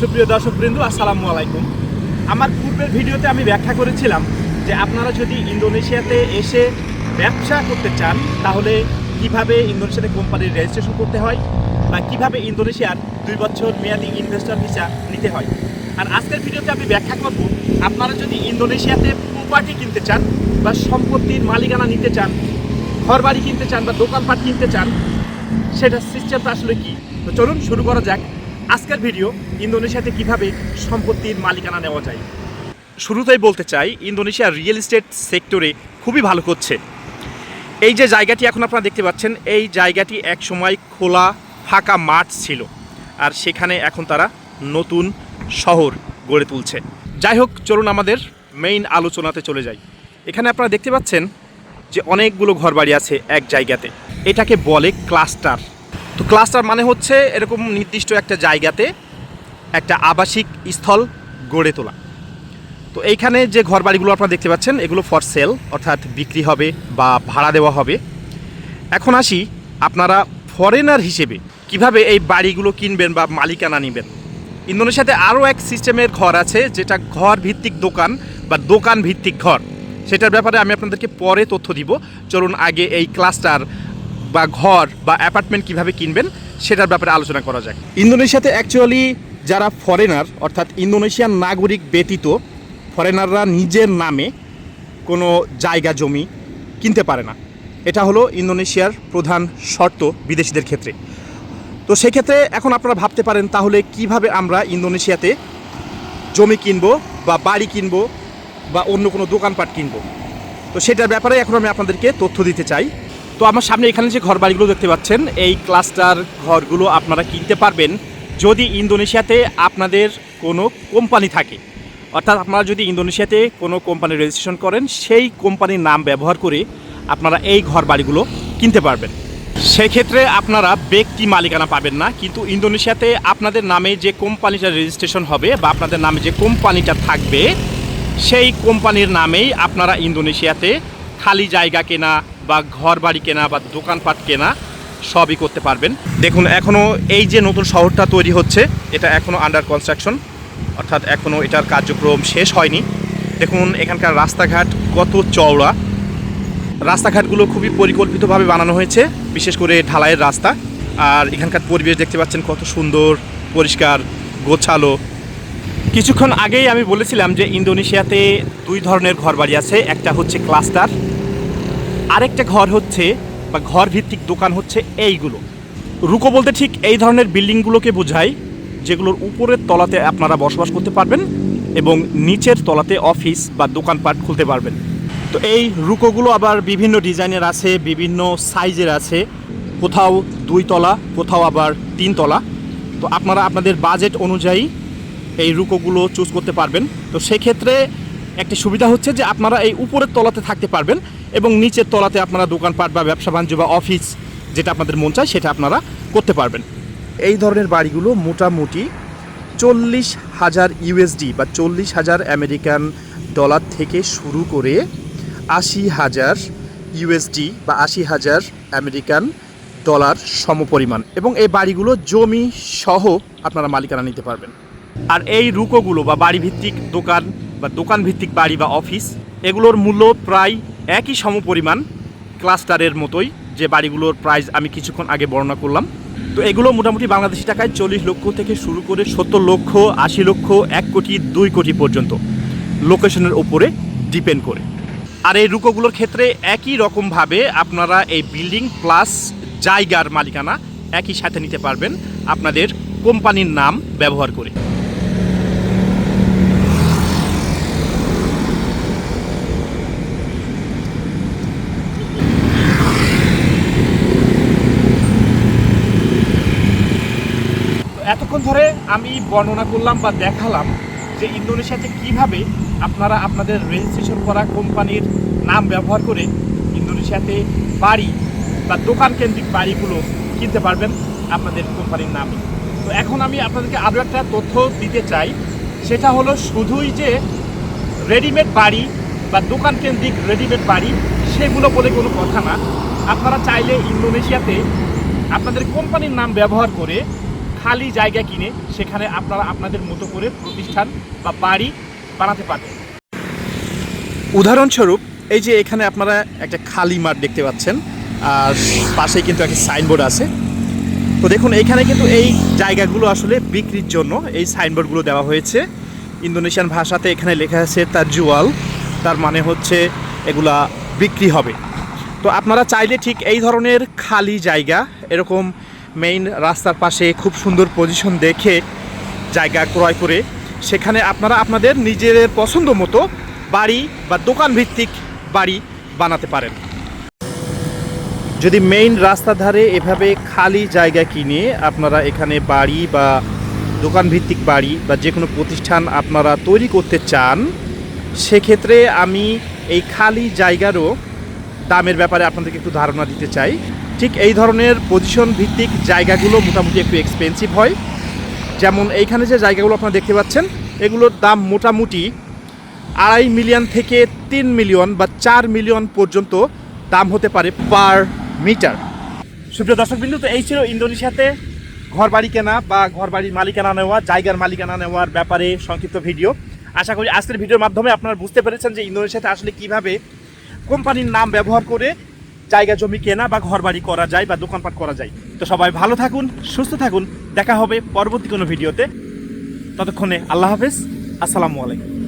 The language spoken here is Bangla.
সুপ্রিয় দর্শক বৃন্দু আসসালামু আলাইকুম। আমার পূর্বের ভিডিওতে আমি ব্যাখ্যা করেছিলাম যে আপনারা যদি ইন্দোনেশিয়াতে এসে ব্যবসা করতে চান, তাহলে কীভাবে ইন্দোনেশিয়াতে কোম্পানির রেজিস্ট্রেশন করতে হয় বা কীভাবে ইন্দোনেশিয়ার দুই বছর মেয়াদি ইনভেস্টর ভিসা নিতে হয়? আর আজকের ভিডিওতে আমি ব্যাখ্যা করব, আপনারা যদি ইন্দোনেশিয়াতে প্রপার্টি কিনতে চান বা সম্পত্তির মালিকানা নিতে চান ঘর বাড়ি কিনতে চান বা দোকানপাট কিনতে চান, সেটা সিস্টেমটা আসলে কি? তো চলুন শুরু করা যাক। আজকের ভিডিও ইন্দোনেশিয়াতে কীভাবে সম্পত্তির মালিকানা নেওয়া যায়। শুরুতেই বলতে চাই, ইন্দোনেশিয়া রিয়েল এস্টেট সেক্টরে খুবই ভালো করছে। এই যে জায়গাটি এখন আপনারা দেখতে পাচ্ছেন, এই জায়গাটি এক সময় খোলা, ফাঁকা মাঠ ছিল। আর সেখানে এখন তারা নতুন শহর গড়ে তুলছে। যাই হোক, চলুন আমাদের মেইন আলোচনাতে চলে যাই। এখানে আপনারা দেখতে পাচ্ছেন যে অনেকগুলো ঘরবাড়ি আছে এক জায়গাতে। এটাকে বলে ক্লাস্টার তো ক্লাস্টার মানে হচ্ছে এরকম নির্দিষ্ট একটা জায়গাতে একটা আবাসিক স্থল গড়ে তোলা। তো এইখানে যে ঘরবাড়িগুলো আপনারা দেখতে পাচ্ছেন, এগুলো ফর সেল অর্থাৎ বিক্রি হবে বা ভাড়া দেওয়া হবে। এখন আসি আপনারা ফরেনার হিসেবে কীভাবে এই বাড়িগুলো কিনবেন বা মালিকানা নেবেন। ইন্দোনেশিয়াতে আরও এক সিস্টেমের ঘর আছে, যেটা ঘর ভিত্তিক দোকান বা দোকান ভিত্তিক ঘর। সেটার ব্যাপারে আমি আপনাদেরকে পরে তথ্য দিব। চলুন আগে এই ক্লাস্টার বা ঘর বা অ্যাপার্টমেন্ট কীভাবে কিনবেন সেটার ব্যাপারে আলোচনা করা যাক। ইন্দোনেশিয়াতে অ্যাকচুয়ালি যারা ফরেনার অর্থাৎ ইন্দোনেশিয়ান নাগরিক ব্যতীত ফরেনাররা নিজের নামে কোনো জায়গা, জমি কিনতে পারে না। এটা হলো ইন্দোনেশিয়ার প্রধান শর্ত বিদেশিদের ক্ষেত্রে। তো সেক্ষেত্রে এখন আপনারা ভাবতে পারেন, তাহলে কীভাবে আমরা ইন্দোনেশিয়াতে জমি কিনবো বা বাড়ি কিনবো বা অন্য কোনো দোকানপাট কিনবো? তো সেটার ব্যাপারে এখন আমি আপনাদেরকে তথ্য দিতে চাই। তো আমার সামনে এখানে যে ঘর বাড়িগুলো দেখতে পাচ্ছেন, এই ক্লাস্টার ঘরগুলো আপনারা কিনতে পারবেন যদি ইন্দোনেশিয়াতে আপনাদের কোনো কোম্পানি থাকে। অর্থাৎ আপনারা যদি ইন্দোনেশিয়াতে কোনো কোম্পানি রেজিস্ট্রেশন করেন, সেই কোম্পানির নাম ব্যবহার করে আপনারা এই ঘর বাড়িগুলো কিনতে পারবেন। সেক্ষেত্রে আপনারা ব্যক্তি মালিকানা পাবেন না, কিন্তু ইন্দোনেশিয়াতে আপনাদের নামে যে কোম্পানিটা রেজিস্ট্রেশন হবে বা আপনাদের নামে যে কোম্পানিটা থাকবে, সেই কোম্পানির নামেই আপনারা ইন্দোনেশিয়াতে খালি জায়গা কেনা বা ঘর বাড়ি কেনা বা দোকানপাট কেনা সবই করতে পারবেন। দেখুন এখনও এই যে নতুন শহরটা তৈরি হচ্ছে, এটা এখনও আন্ডার কনস্ট্রাকশন অর্থাৎ এখনও এটার কার্যক্রম শেষ হয়নি। দেখুন, এখানকার রাস্তাঘাট কত চওড়া। রাস্তাঘাটগুলো খুবই পরিকল্পিতভাবে বানানো হয়েছে, বিশেষ করে ঢালাইয়ের রাস্তা। আর এখানকার পরিবেশ দেখতে পাচ্ছেন কত সুন্দর, পরিষ্কার, গোছালো। কিছুক্ষণ আগেই আমি বলেছিলাম যে ইন্দোনেশিয়াতে দুই ধরনের ঘরবাড়ি আছে, একটা হচ্ছে ক্লাস্টার আরেকটা ঘর হচ্ছে বা ঘর ভিত্তিক দোকান হচ্ছে এইগুলো। রুকো বলতে ঠিক এই ধরনের বিল্ডিংগুলোকে বোঝায় যেগুলোর উপরের তলাতে আপনারা বসবাস করতে পারবেন এবং নিচের তলাতে অফিস বা দোকানপাট খুলতে পারবেন। তো এই রুকোগুলো আবার বিভিন্ন ডিজাইনের আছে, বিভিন্ন সাইজের আছে, কোথাও দুই তলা, কোথাও আবার তিন তলা। তো আপনারা আপনাদের বাজেট অনুযায়ী এই রুকোগুলো চুজ করতে পারবেন। তো সেক্ষেত্রে একটি সুবিধা হচ্ছে যে আপনারা এই উপরের তলাতে থাকতে পারবেন। এবং নিচের তলাতে আপনারা দোকানপাট বা ব্যবসা বাণিজ্য বা অফিস যেটা আপনাদের মন চায় সেটা আপনারা করতে পারবেন। এই ধরনের বাড়িগুলো মোটামুটি চল্লিশ হাজার ইউএসডি বা চল্লিশ হাজার আমেরিকান ডলার থেকে শুরু করে আশি হাজার ইউএসডি বা আশি হাজার আমেরিকান ডলার সমপরিমাণ এবং এই বাড়িগুলো জমি সহ আপনারা মালিকানা নিতে পারবেন। আর এই রুকোগুলো বা বাড়ি ভিত্তিক দোকান বা দোকান ভিত্তিক বাড়ি বা অফিস এগুলোর মূল্য প্রায় একই সমপরিমাণ ক্লাস্টারের মতোই যে বাড়িগুলোর প্রাইস আমি কিছুক্ষণ আগে বর্ণনা করলাম। তো এগুলো মোটামুটি বাংলাদেশি টাকায় চল্লিশ লক্ষ থেকে শুরু করে সত্তর লক্ষ, আশি লক্ষ, এক কোটি, দুই কোটি পর্যন্ত লোকেশনের ওপরে ডিপেন্ড করে। আর এই রুকোগুলোর ক্ষেত্রে একই রকমভাবে আপনারা এই বিল্ডিং প্লাস জায়গার মালিকানা একই সাথে নিতে পারবেন আপনাদের কোম্পানির নাম ব্যবহার করে। এতক্ষণ ধরে আমি বর্ণনা করলাম বা দেখালাম যে ইন্দোনেশিয়াতে কীভাবে আপনারা আপনাদের রেজিস্ট্রেশন করা কোম্পানির নাম ব্যবহার করে ইন্দোনেশিয়াতে বাড়ি বা দোকান কেন্দ্রিক বাড়িগুলো কিনতে পারবেন আপনাদের কোম্পানির নামে। তো এখন আমি আপনাদেরকে আরও একটা তথ্য দিতে চাই। সেটা হলো শুধুই যে রেডিমেড বাড়ি বা দোকান কেন্দ্রিক রেডিমেড বাড়ি, সেগুলো বলে কোনো কথা না। আপনারা চাইলে ইন্দোনেশিয়াতে আপনাদের কোম্পানির নাম ব্যবহার করে খালি জায়গা কিনে সেখানে আপনারা আপনাদের মতো করে প্রতিষ্ঠান বা বাড়ি বানাতে পারবেন। উদাহরণস্বরূপ, এই যে এখানে আপনারা একটা খালি মাঠ দেখতে পাচ্ছেন, আর পাশেই কিন্তু একটা সাইনবোর্ড আছে। তো দেখুন এইখানে কিন্তু এই জায়গাগুলো আসলে বিক্রির জন্য এই সাইনবোর্ডগুলো দেওয়া হয়েছে। ইন্দোনেশিয়ান ভাষাতে এখানে লেখা আছে, তার জুয়াল, তার মানে হচ্ছে এগুলা বিক্রি হবে। তো আপনারা চাইলে ঠিক এই ধরনের খালি জায়গা, এরকম মেইন রাস্তার পাশে খুব সুন্দর পজিশন দেখে জায়গা ক্রয় করে, সেখানে আপনারা আপনাদের নিজেদের পছন্দ মতো বাড়ি বা দোকান ভিত্তিক বাড়ি বানাতে পারেন। যদি মেইন রাস্তার ধারে এভাবে খালি জায়গা কিনে আপনারা এখানে বাড়ি বা দোকান ভিত্তিক বাড়ি বা যে কোনো প্রতিষ্ঠান আপনারা তৈরি করতে চান, সেক্ষেত্রে আমি এই খালি জায়গারও দামের ব্যাপারে আপনাদেরকে একটু ধারণা দিতে চাই। ঠিক এই ধরনের পজিশন ভিত্তিক জায়গাগুলো মোটামুটি একটু এক্সপেন্সিভ হয়। যেমন এইখানে যে জায়গাগুলো আপনারা দেখতে পাচ্ছেন, এগুলোর দাম মোটামুটি আড়াই মিলিয়ন থেকে তিন মিলিয়ন বা চার মিলিয়ন পর্যন্ত দাম হতে পারে পার মিটার সুপ্রিয় দর্শকবিন্দু, তো এই ছিল ইন্দোনেশিয়াতে ঘর বাড়ি কেনা বা ঘর বাড়ির মালিকানা নেওয়া, জায়গার মালিকানা নেওয়ার ব্যাপারে সংক্ষিপ্ত ভিডিও। আশা করি আজকের ভিডিওর মাধ্যমে আপনারা বুঝতে পেরেছেন যে ইন্দোনেশিয়াতে আসলে কীভাবে কোম্পানির নাম ব্যবহার করে জায়গা জমি কেনা বা ঘর বাড়ি করা যায় বা দোকানপাট করা যায়। তো সবাই ভালো থাকুন, সুস্থ থাকুন। দেখা হবে পরবর্তী কোনো ভিডিওতে। ততক্ষণে আল্লাহ হাফেজ। আসসালামু আলাইকুম।